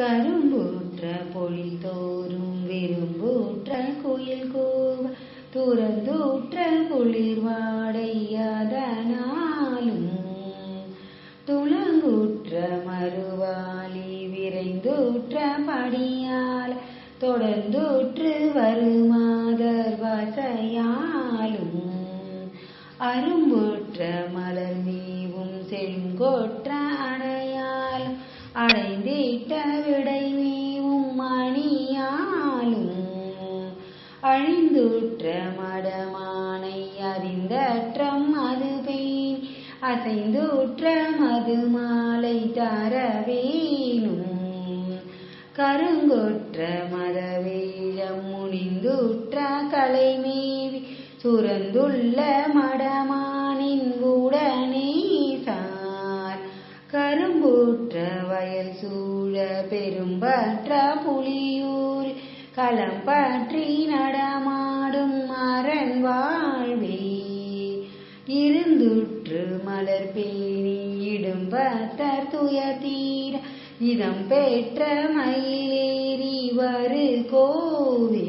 கரும்பூற்ற பொழில் தோறும் விரும்பூற்ற குயில் கூவ துறந்தூற்ற குளிர் வாடையாதனாலும் துளங்குற்ற மறுவாளி விரைந்தூற்ற படியால் தொடர்ந்தூற்று வருமாதர் வசையாலும் அரும்புற்ற மலர் நீவும் செழுங்கோற்ற அழிந்துற்ற மடமானை அறிந்தற்றம் அது பெயின் அசைந்துற்ற மது மாலை தரவேனும். கருங்குற்ற மதவேழம் முடிந்துற்ற கலைமேவி. சுரந்துள்ள மடமானின் உடனே சார். கரும்பூற்ற வயல் சூழ பெரும்பற்ற புலியூர் களம் பற்றி நடமாடும் மரன் வாழ்வே. இருந்துற்று மலர் பேணி இடும்பத்தர் துயதீர இதம் பெற்ற மயிலேறி வரு கோவே.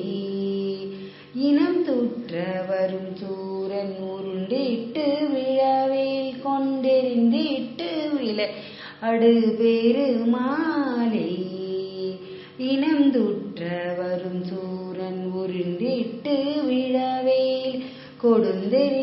இனம் துற்ற வரும் சூரன் உருண்டிட்டு விழவேல் கொண்டெறிந்திட்டு விழ அடு இனந்துற்ற வரும் சூரன் உருண்டிட்டு விழவேல் கொடுந்தெறி